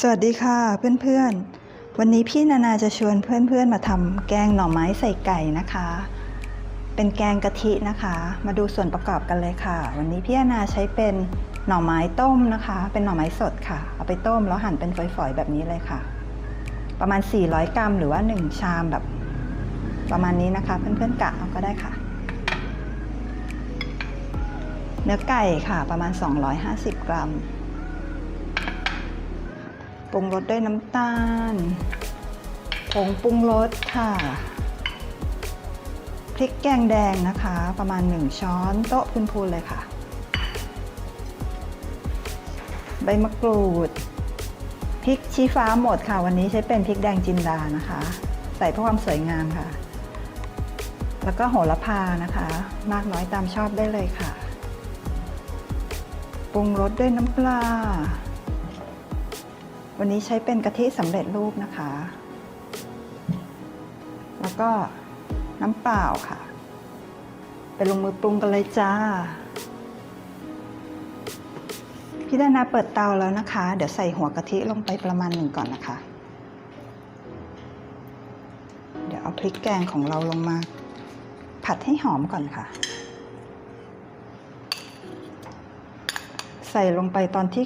สวัสดีค่ะเพื่อนๆ วันนี้พี่นานาจะชวนเพื่อนๆมาทำแกงหน่อไม้ใส่ไก่นะคะ เป็นแกงกะทินะคะ มาดูส่วนประกอบกันเลยค่ะ วันนี้พี่นานาใช้เป็นหน่อไม้ต้มนะคะ เป็นหน่อไม้สดค่ะ เอาไปต้มแล้วหั่นเป็นฝอยๆแบบนี้เลยค่ะ ประมาณ 400 กรัมหรือว่า 1 ชามแบบ ประมาณนี้นะคะ เพื่อนๆกะเอาก็ได้ค่ะ เนื้อไก่ค่ะประมาณ 250 กรัม ปรุงรสด้วยน้ำตาล ผงปรุงรสค่ะ พริกแกงแดงนะคะ ประมาณ 1 ช้อนโต๊ะพูนๆเลยค่ะ ใบมะกรูด พริกชี้ฟ้าหมดค่ะ วันนี้ใช้เป็นพริกแดงจินดานะคะ ใส่เพื่อความสวยงามค่ะ แล้วก็โหระพานะคะ มากน้อยตามชอบได้เลยค่ะ ปรุงรสด้วยน้ำปลา วันนี้ใช้เป็นกะทิสำเร็จรูปนะคะ แล้วก็น้ำเปล่าค่ะ ไปลงมือปรุงกันเลยจ้า พี่ดานาเปิดเตาแล้วนะคะ เดี๋ยวใส่หัวกะทิลงไปประมาณหนึ่งก่อนนะคะ เดี๋ยวเอาพริกแกงของเราลงมา ผัดให้หอมก่อนค่ะใส่ลงไปตอนที่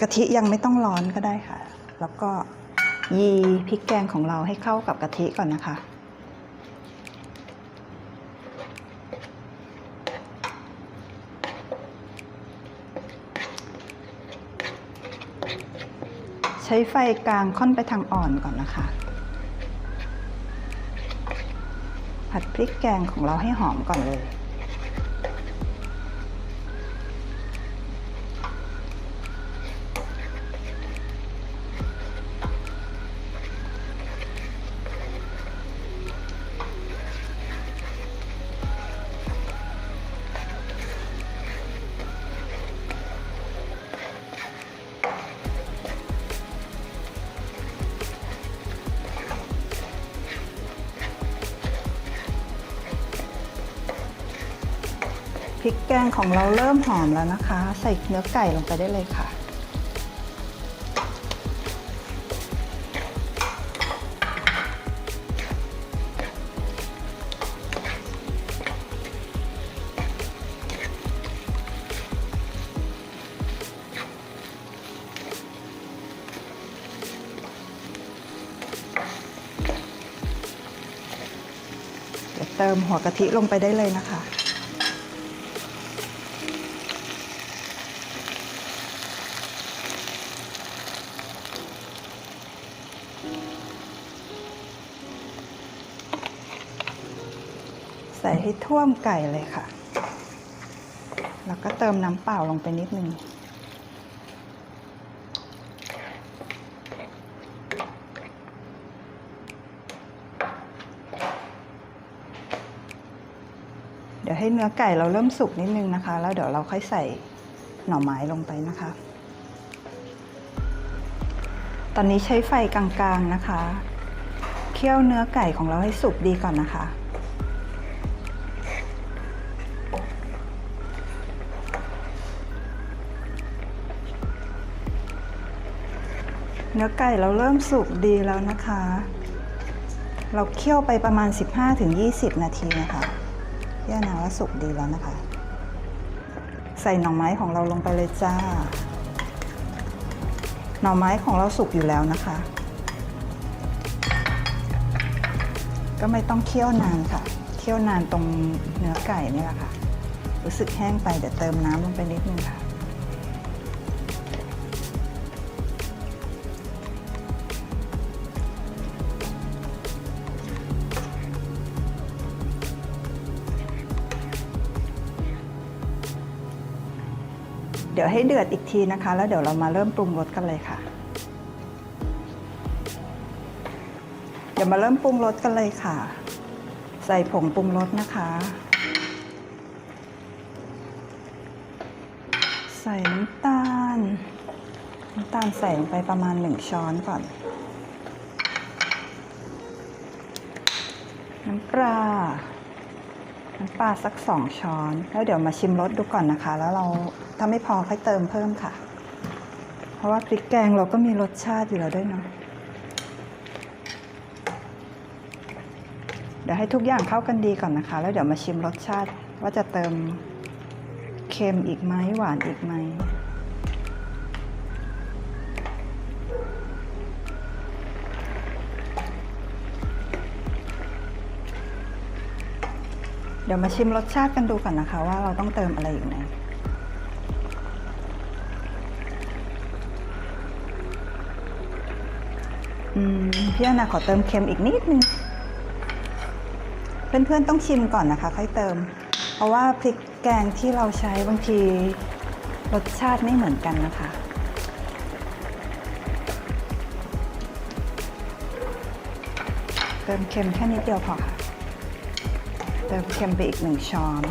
กะทิยังไม่ต้องร้อนก็ได้ค่ะ แล้วก็ยีพริกแกงของเราให้เข้ากับกะทิก่อนนะคะ ใช้ไฟกลางค่อนไปทางอ่อนก่อนนะคะ ผัดพริกแกงของเราให้หอมก่อนเลย พริกแกงของเราเริ่มหอมแล้วนะคะ ใส่เนื้อไก่ลงไปได้เลยค่ะเดี๋ยวเติมหัวกะทิลงไปได้เลยนะคะ ใส่ให้ท่วมไก่เลยค่ะ แล้วก็เติมน้ำเปล่าลงไปนิดนึง เดี๋ยวให้เนื้อไก่เราเริ่มสุกนิดนึงนะคะ แล้วเดี๋ยวเราค่อยใส่หน่อไม้ลงไปนะคะ ตอนนี้ใช้ไฟกลางๆนะคะ เคี่ยวเนื้อไก่ของเราให้สุกดีก่อนนะคะ นื้อไก่เราเริ่มสุกดีแล้วนะคะ เราเคี่ยวไปประมาณ 15-20 นาทีนะคะย่านาว่าสุกดีแล้วนะคะ ใส่หน่อไม้ของเราลงไปเลยจ้า หน่อไม้ของเราสุกอยู่แล้วนะคะ ก็ไม่ต้องเคี่ยวนานค่ะ เคี่ยวนานตรงเนื้อไก่นี่แหละค่ะ รู้สึกแห้งไปเดี๋ยวเติมน้ำลงไปนิดนึงค่ะ เดี๋ยวให้เดือดอีกทีนะคะ แล้วเดี๋ยวเรามาเริ่มปรุงรสกันเลยค่ะ เดี๋ยวมาเริ่มปรุงรสกันเลยค่ะ ใส่ผงปรุงรสนะคะ ใส่น้ำตาล น้ำตาลใส่ลงไปประมาณหนึ่งช้อนก่อน น้ำปลา น้ำปลาสักสองช้อน แล้วเดี๋ยวมาชิมรสดูก่อนนะคะ แล้วเราถ้าไม่พอค่อยเติมเพิ่มค่ะ เพราะว่าพริกแกงเราก็มีรสชาติอยู่แล้วด้วยเนาะเดี๋ยวให้ทุกอย่างเข้ากันดีก่อนนะคะ แล้วเดี๋ยวมาชิมรสชาติว่าจะเติมเค็มอีกไหมหวานอีกไหม ดี๋ยวมาชิมรสชาติกันดูก่อนนะคะ ว่าเราต้องเติมอะไรอีกไหมอืมพี่อนาขอเติมเค็มอีกนิดนึง เพื่อนๆต้องชิมก่อนนะคะ ค่อยเติม เพราะว่าพริกแกงที่เราใช้บางทีรสชาติไม่เหมือนกันนะคะเติมเค็มแค่นิดเดียวพอค่ะ เติมเค็มไปอีกหนึ่งช้อน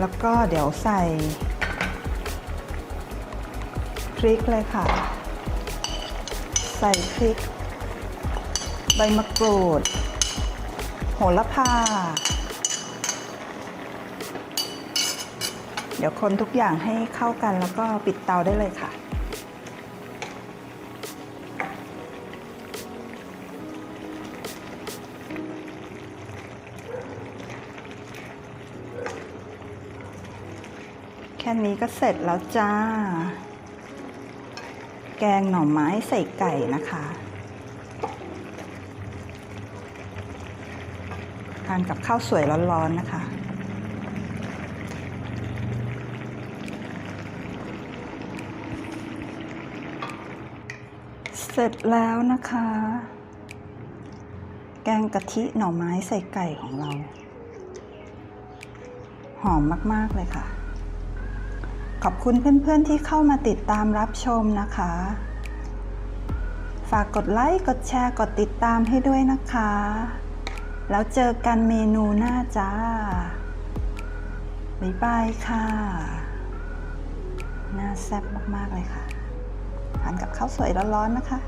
แล้วก็เดี๋ยวใส่พริกเลยค่ะ ใส่พริก ใบมะกรูด โหระพา เดี๋ยวคนทุกอย่างให้เข้ากันแล้วก็ปิดเตาได้เลยค่ะ ค่นี้ก็เสร็จแล้วจ้า แกงหน่อไม้ใส่ไก่นะคะ ทานกับข้าวสวยร้อนๆนะคะเสร็จแล้วนะคะ แกงกะทิหน่อไม้ใส่ไก่ของเรา หอมมาก ๆ เลยค่ะ ขอบคุณเพื่อนๆที่เข้ามาติดตามรับชมนะคะ ฝากกดไลค์ กดแชร์ กดติดตามให้ด้วยนะคะ แล้วเจอกันเมนูหน้าจ้า บ๊ายบายค่ะ น่าแซ่บมากๆเลยค่ะทานกับข้าวสวยร้อนๆนะคะ